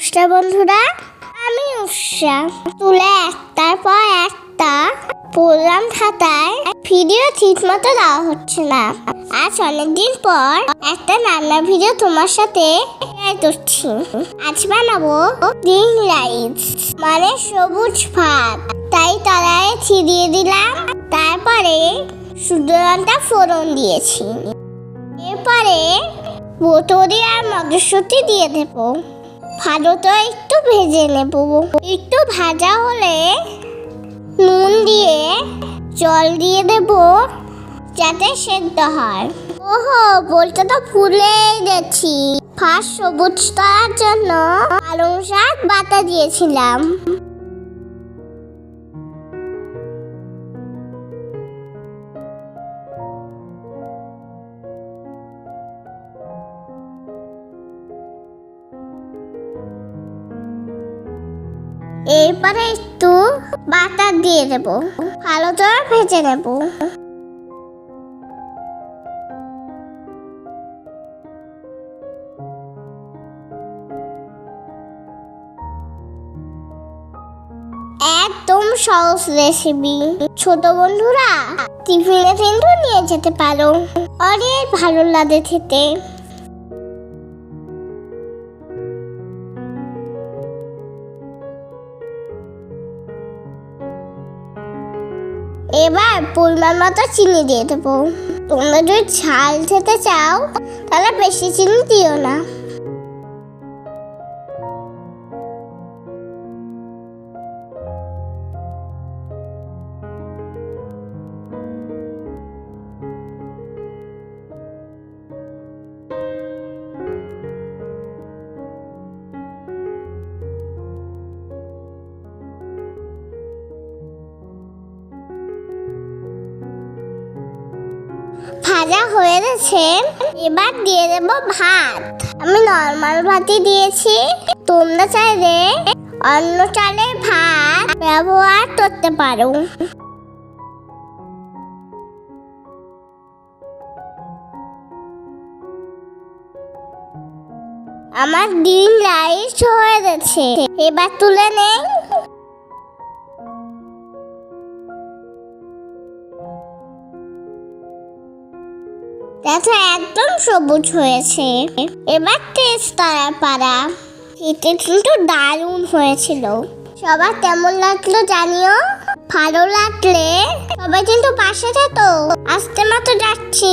নমস্কার বন্ধুরা, আমি উষা। তুলে একটার পর একটা পড়লাম খাতায় ভিডিও ঠিক মতো দেওয়া হচ্ছে না। আজ অনেকদিন পর একটা রান্নার ভিডিও তোমার সাথে করছি। আজ বানাবো গ্রিন রাইস মানে সবুজ ভাত। তাই তলায় ছিড়িয়ে দিলাম, তারপরে সুন্দরটা ফোড়ন দিয়েছি। এরপরে বোতরি আর মটরশুঁটি দিয়ে দেবো। ভালো তো একটু ভেজে নেব একটু ভাজা হলে নুন দিয়ে, জল দিয়ে দেব যাতে সেদ্ধ হয়। ওহো বলতে তো ভুলেই গেছি ফার্স্ট সবুজ করার জন্য পালং শাক বাতা দিয়েছিলাম। এরপরে একটু বাটার দিয়ে দেব। ভালো করে ভেজে নেব। একদম সহজ রেসিপি ছোট বন্ধুরা, টিফিনে কিন্তু নিয়ে যেতে পারো। অনেক ভালো লাগে খেতে। এবার পরিমাণ মতো চিনি দিয়ে দেবো। তোমরা যদি ঝাল খেতে চাও, তাহলে বেশি চিনি দিও না। ভাজা হয়ে গেছে এবার দিয়ে দেব ভাত। আমি নর্মাল ভাতই দিয়েছি। তোমরা চাইলে অন্য চালের ভাত ব্যবহার করতে পারো। আমার দিন রাইস হয়ে গেছে। এবার তুলে নেই। দেখো একদম সবুজ হয়েছে। এবার তেজতারা পাড়া। খেতে কিন্তু দারুণ হয়েছিল। সবার কেমন লাগল জানিও? ভালো লাগলে সবাই কিন্তু পাশে থাকো। আসতে মতো যাচ্ছি।